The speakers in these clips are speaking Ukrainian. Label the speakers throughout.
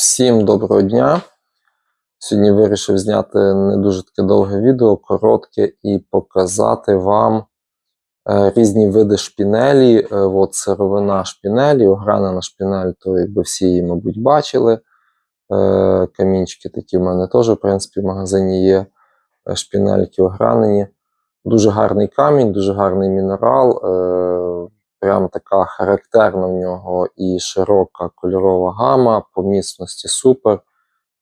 Speaker 1: Всім доброго дня. Сьогодні вирішив зняти не дуже таке довге відео, коротке, і показати вам е, різні види шпінелі. Е, от сировина шпінелі, огранена шпінель, то якби всі її, мабуть, бачили. Е, камінчики такі в мене теж, в принципі, в магазині є шпінельки огранені. Дуже гарний камінь, дуже гарний мінерал. Прям така характерна в нього і широка кольорова гама, по міцності супер.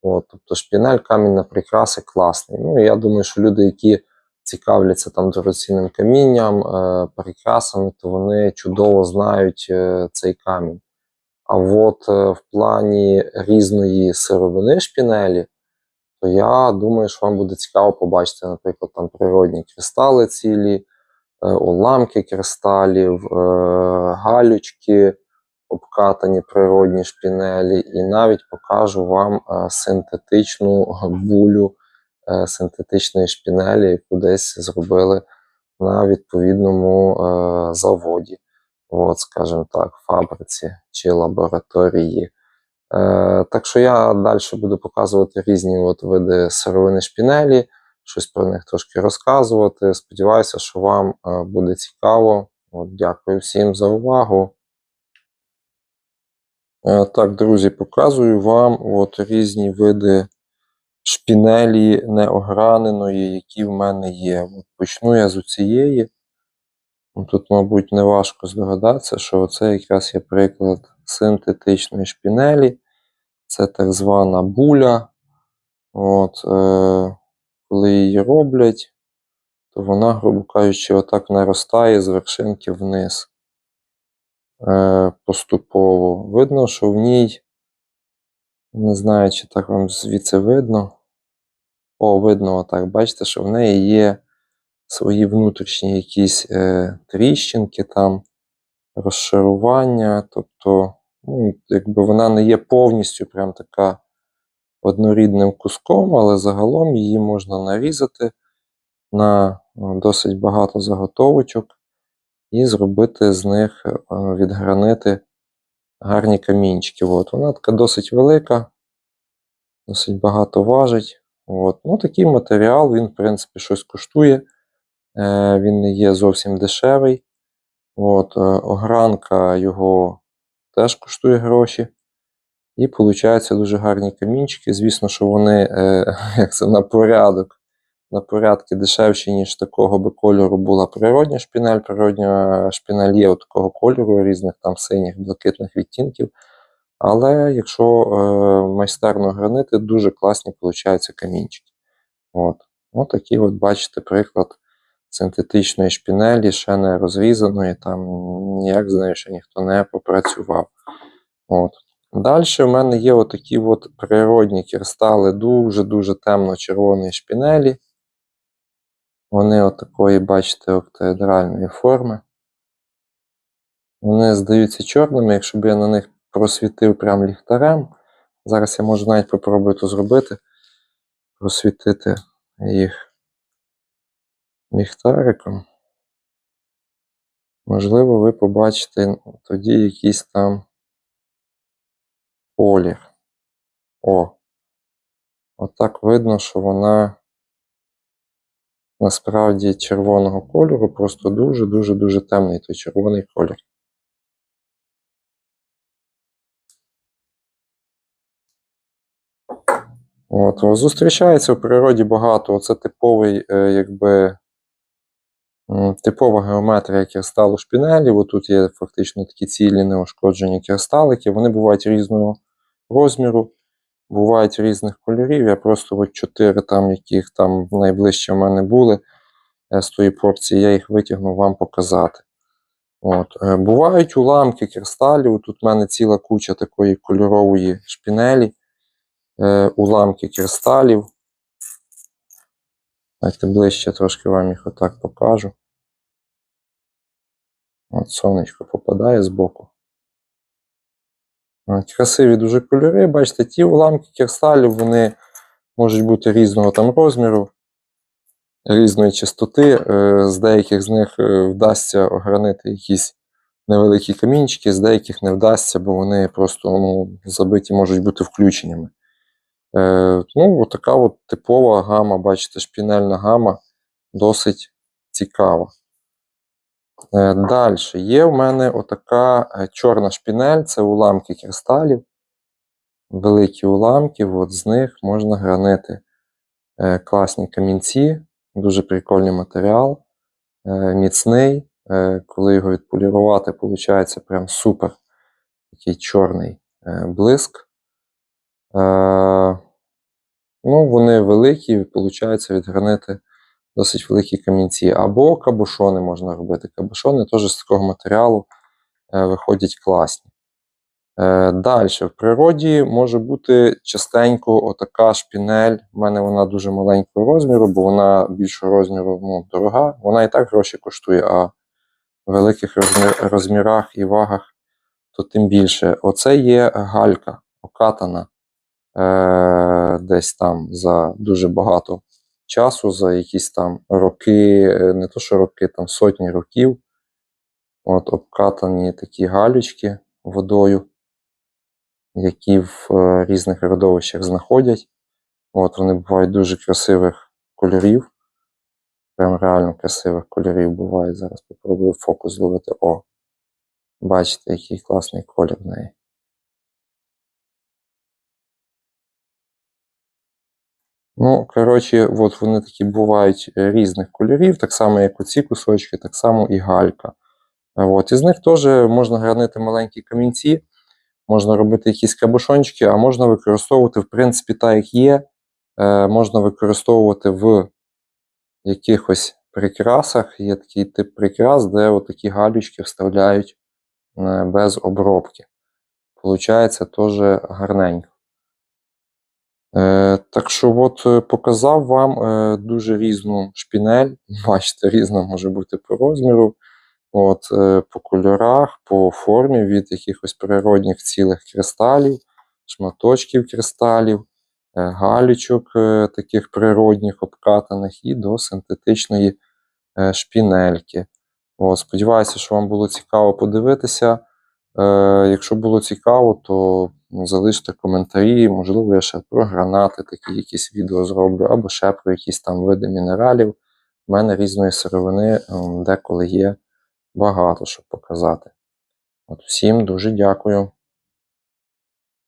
Speaker 1: От, тобто шпінель, камінь прикраси класний. Ну, я думаю, що люди, які цікавляться там дорогоцінним камінням, е, прикрасами, то вони чудово знають е, цей камінь. А от е, в плані різної сировини шпінелі, то я думаю, що вам буде цікаво побачити, наприклад, там природні кристали цілі, уламки кристалів, е, галючки, обкатані природні шпінелі, і навіть покажу вам е, синтетичну булю е, синтетичної шпінелі, яку десь зробили на відповідному е, заводі, от, скажімо так, фабриці чи лабораторії. Е, так що я далі буду показувати різні от види сировини шпінелі, щось про них трошки розказувати. Сподіваюся, що вам е, буде цікаво. От, дякую всім за увагу. Е, Так, друзі, показую вам от різні види шпінелі неограненої, які в мене є. От почну я з цієї. Тут, мабуть, не важко здогадатися, що це якраз є приклад синтетичної шпінелі. Це так звана буля. От, е, коли її роблять, то вона, грубо кажучи, отак наростає з вершинки вниз е, поступово. Видно, що в ній, не знаю, чи так вам звідси видно. О, видно, отак. Бачите, що в неї є свої внутрішні якісь е, тріщинки, там, розшарування. Тобто, ну, якби вона не є повністю прям така однорідним куском, але загалом її можна нарізати на ну, досить багато заготовочок і зробити з них, е, відгранити гарні камінчики. От. Вона така досить велика, досить багато важить. От. Ну, такий матеріал, він, в принципі, щось коштує. Е, Він не є зовсім дешевий. От. е, Огранка його теж коштує гроші. І виходять дуже гарні камінчики. Звісно, що вони е, як це, на порядок, на порядки дешевші, ніж такого би кольору була природня шпінель. Природня шпінель є такого кольору, різних там синіх, блакитних відтінків. Але якщо е, майстерно гранити, дуже класні получаються камінчики. От. От такий от бачите приклад синтетичної шпінелі, ще не розрізаної, там ніяк з нею ще ніхто не попрацював. От. Далі в мене є отакі от природні кристали дуже-дуже темно-червоної шпінелі. Вони отакої, бачите, октаедральної форми. Вони здаються чорними, якщо б я на них просвітив прям ліхтарем. Зараз я можу навіть попробую то зробити. Просвітити їх ліхтариком. Можливо, ви побачите тоді якийсь там колір. О. Отак видно, що вона насправді червоного кольору, просто дуже-дуже-дуже темний той червоний колір. От, зустрічається в природі багато. Це типовий, е, якби, типова геометрія кристалу шпінелів. Тут є фактично такі цілі неушкоджені кристалики. Вони бувають різного розміру, бувають різних кольорів. Я просто от чотири там, яких там найближче в мене були е, з тої порції, я їх витягнув вам показати. От. е, Бувають уламки кристалів. Тут в мене ціла куча такої кольорової шпінелі, е, уламки кристалів. Давайте ближче трошки вам їх отак покажу. От сонечко попадає збоку. Красиві дуже кольори. Бачите, ті уламки кристалів, вони можуть бути різного там розміру, різної чистоти. Е, З деяких з них е, вдасться огранити якісь невеликі камінчики, з деяких не вдасться, бо вони просто ну, забиті можуть бути включеннями. Е, ну, от от типова гама, бачите, шпінельна гама, досить цікава. Е, Далі є в мене отака е, чорна шпінель, це уламки кристалів. Великі уламки, от з них можна гранити е, класні камінці, дуже прикольний матеріал, міцний. Коли його відполірувати, виходить прям супер такий чорний блиск. Ну, вони великі, виходить відгранити досить великі камінці. Або кабушони можна робити. Кабушони теж з такого матеріалу е, виходять класні. Е, Далі, в природі може бути частенько отака шпінель. У мене вона дуже маленького розміру, бо вона більшого розміру ну, дорога. Вона і так гроші коштує, а в великих розмірах і вагах то тим більше. Оце є галька окатана е, десь там за дуже багато часу, за якісь там роки, е, не то що роки, там сотні років. От обкатані такі галючки водою, які в е, різних родовищах знаходять. От вони бувають дуже красивих кольорів. Прям реально красивих кольорів бувають. Зараз попробую фокус зловити. О! Бачите, який класний колір в неї. Ну, коротше, от вони такі бувають е, різних кольорів, так само, як оці кусочки, так само і галька. От, із них теж можна гранити маленькі камінці, можна робити якісь кабушончики, а можна використовувати, в принципі, так як є, е, можна використовувати в якихось прикрасах. Є такий тип прикрас, де такі галючки вставляють е, без обробки. Получається теж гарненько. Е, так що от е, показав вам е, дуже різну шпінель. Бачите, різна може бути по розміру, от, по кольорах, по формі від якихось природних цілих кристалів, шматочків кристалів, галючок е, таких природних обкатаних і до синтетичної шпінельки. От, сподіваюся, що вам було цікаво подивитися. Якщо було цікаво, то залиште коментарі. Можливо, я ще про гранати такі якісь відео зроблю, або ще про якісь там види мінералів. У мене різної сировини деколи є багато, щоб показати. От всім дуже дякую.